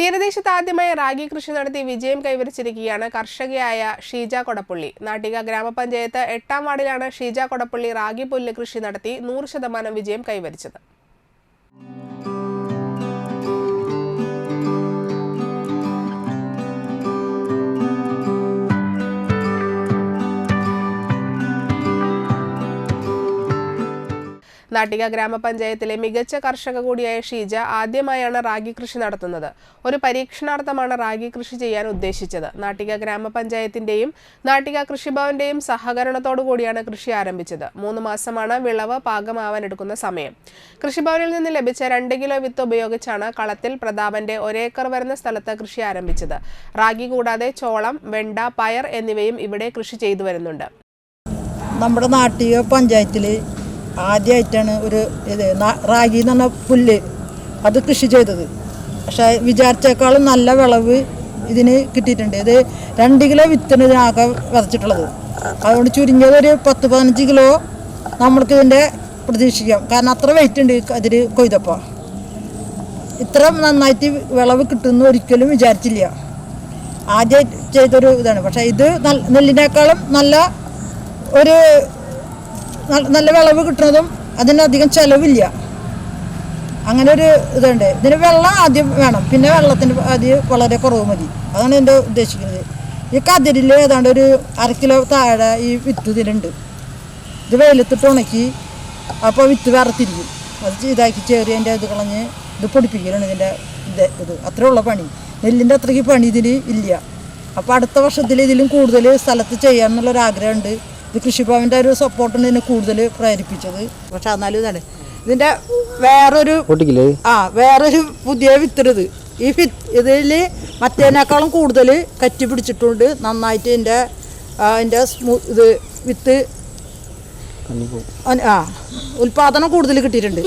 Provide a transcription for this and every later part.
തീരദേശത്ത് ആദ്യമായി റാഗി കൃഷി നടത്തി വിജയം കൈവരിച്ചിരിക്കുകയാണ് കർഷകയായ ഷീജ കൊടപ്പള്ളി. നാട്ടിക ഗ്രാമപഞ്ചായത്ത് എട്ടാം വാർഡിലാണ് ഷീജ കൊടപ്പള്ളി റാഗി പുല്ല് കൃഷി നടത്തി നൂറ് ശതമാനം വിജയം കൈവരിച്ചത്. നാട്ടിക ഗ്രാമപഞ്ചായത്തിലെ മികച്ച കർഷക കൂടിയായ ഷീജ ആദ്യമായാണ് റാഗി കൃഷി നടത്തുന്നത്. ഒരു പരീക്ഷണാർത്ഥമാണ് റാഗി കൃഷി ചെയ്യാൻ ഉദ്ദേശിച്ചത്. നാട്ടിക ഗ്രാമപഞ്ചായത്തിന്റെയും നാട്ടിക കൃഷിഭവന്റെയും സഹകരണത്തോടു കൂടിയാണ് കൃഷി ആരംഭിച്ചത്. മൂന്ന് മാസമാണ് വിളവ് പാകമാവാൻ എടുക്കുന്ന സമയം. കൃഷിഭവനിൽ നിന്ന് ലഭിച്ച രണ്ട് കിലോ വിത്ത് ഉപയോഗിച്ചാണ് കളത്തിൽ പ്രതാപന്റെ ഒരേക്കർ വരുന്ന സ്ഥലത്ത് കൃഷി ആരംഭിച്ചത്. റാഗി കൂടാതെ ചോളം വെണ്ട പയർ എന്നിവയും ഇവിടെ കൃഷി ചെയ്തു വരുന്നുണ്ട്. നമ്മുടെ നാട്ടിക പഞ്ചായത്തിൽ ആദ്യമായിട്ടാണ് ഒരു ഇത് റാഗി എന്ന് പറഞ്ഞ പുല്ല് അത് കൃഷി ചെയ്തത്. പക്ഷേ വിചാരിച്ചേക്കാളും നല്ല വിളവ് ഇതിന് കിട്ടിയിട്ടുണ്ട്. ഇത് രണ്ട് കിലോ വിത്തിന് ഇതിനാകെ വിതച്ചിട്ടുള്ളത് അതുകൊണ്ട് ചുരുങ്ങിയത് ഒരു പത്ത് പതിനഞ്ച് കിലോ നമ്മൾക്ക് ഇതിന്റെ പ്രതീക്ഷിക്കാം. കാരണം അത്ര വെയിറ്റ് ഉണ്ട് അതിൽ കൊയ്തപ്പോൾ. ഇത്ര നന്നായിട്ട് വിളവ് കിട്ടുമെന്ന് ഒരിക്കലും വിചാരിച്ചില്ല. ആദ്യം ചെയ്തൊരു ഇതാണ്. പക്ഷേ ഇത് നെല്ലിനേക്കാളും നല്ല ഒരു നല്ല- വിളവ് കിട്ടുന്നതും അതിനധികം ചിലവില്ല. അങ്ങനെ ഒരു ഇതുണ്ട്. ഇതിന് വെള്ളം ആദ്യം വേണം. പിന്നെ വെള്ളത്തിന് ആദ്യം വളരെ കുറവ് മതി. അതാണ് എന്റെ ഉദ്ദേശിക്കുന്നത്. ഈ കതിരിൽ ഏതാണ്ട് ഒരു അര കിലോ താഴെ ഈ വിത്ത് ഇതിലുണ്ട്. ഇത് വെയിലത്തിട്ട് ഉണക്കി അപ്പോൾ വിത്ത് വറുത്തിരിക്കും അത് ഇതാക്കി ചേറി അതിന്റെ ഇത് കളഞ്ഞ് ഇത് പൊടിപ്പിക്കലാണ് ഇതിന്റെ ഇത്. ഇത് അത്രേ ഉള്ള പണി. നെല്ലിന്റെ അത്രയ്ക്ക് പണി ഇതിൽ ഇല്ല. അപ്പോൾ അടുത്ത വർഷത്തിൽ ഇതിലും കൂടുതൽ സ്ഥലത്ത് ചെയ്യാമെന്നുള്ളൊരു ആഗ്രഹമുണ്ട്. ഇത് കൃഷിഭവന്റെ ഒരു സപ്പോർട്ടാണ് ഇതിനെ കൂടുതൽ പ്രേരിപ്പിച്ചത്. പക്ഷെ എന്നാലും ഇതാണ്. ഇതിന്റെ വേറൊരു ആ വേറൊരു പുതിയ വിത്തരത്. ഈ വിത്ത് ഇതിൽ മറ്റേനേക്കാളും കൂടുതൽ കറ്റി പിടിച്ചിട്ടുണ്ട്. നന്നായിട്ട് ഇതിന്റെ അതിന്റെ സ്മൂ ഇത് വിത്ത് ആ ഉൽപാദനം കൂടുതൽ കിട്ടിയിട്ടുണ്ട്.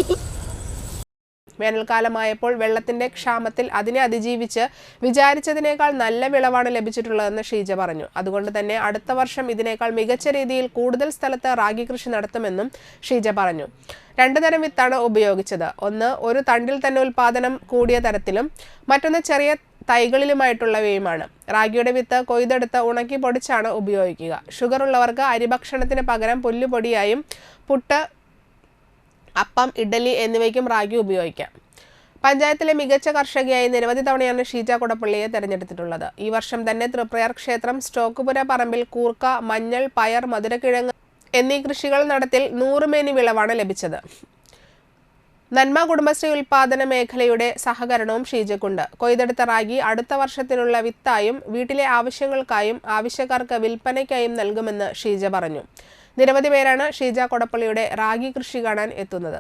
വേനൽക്കാലമായപ്പോൾ വെള്ളത്തിന്റെ ക്ഷാമത്തിൽ അതിനെ അതിജീവിച്ച് വിചാരിച്ചതിനേക്കാൾ നല്ല വിളവാണ് ലഭിച്ചിട്ടുള്ളതെന്ന് ഷീജ പറഞ്ഞു. അതുകൊണ്ട് തന്നെ അടുത്ത വർഷം ഇതിനേക്കാൾ മികച്ച രീതിയിൽ കൂടുതൽ സ്ഥലത്ത് റാഗി കൃഷി നടത്തുമെന്നും ഷീജ പറഞ്ഞു. രണ്ടു തരം വിത്താണ് ഉപയോഗിച്ചത്. ഒന്ന് ഒരു തണ്ടിൽ തന്നെ ഉൽപാദനം കൂടിയ തരത്തിലും മറ്റൊന്ന് ചെറിയ തൈകളിലുമായിട്ടുള്ളവയുമാണ്. റാഗിയുടെ വിത്ത് കൊയ്തെടുത്ത് ഉണക്കി പൊടിച്ചാണ് ഉപയോഗിക്കുക. ഷുഗർ ഉള്ളവർക്ക് അരിഭക്ഷണത്തിന് പകരം പുല്ലുപൊടിയായും പുട്ട് അപ്പം ഇഡലി എന്നിവയ്ക്കും റാഗി ഉപയോഗിക്കാം. പഞ്ചായത്തിലെ മികച്ച കർഷകയായി നിരവധി തവണയാണ് ഷീജ കുടപ്പള്ളിയെ തെരഞ്ഞെടുത്തിട്ടുള്ളത്. ഈ വർഷം തന്നെ തൃപ്രയാർ ക്ഷേത്രം സ്റ്റോക്കുപുര പറമ്പിൽ കൂർക്ക മഞ്ഞൾ പയർ മധുരക്കിഴങ്ങ് എന്നീ കൃഷികൾ നടത്തിൽ നൂറുമേനി വിളവാണ് ലഭിച്ചത്. നന്മ കുടുംബശ്രീ ഉൽപാദന മേഖലയുടെ സഹകരണവും ഷീജക്കുണ്ട് കൊയ്തെടുത്ത റാഗി അടുത്ത വർഷത്തിനുള്ള വിത്തായും വീട്ടിലെ ആവശ്യങ്ങൾക്കായും ആവശ്യക്കാർക്ക് വിൽപ്പനയ്ക്കായും നൽകുമെന്ന് ഷീജ പറഞ്ഞു. നിരവധി പേരാണ് ഷീജ കൊടപ്പള്ളിയുടെ റാഗി കൃഷി കാണാൻ എത്തുന്നത്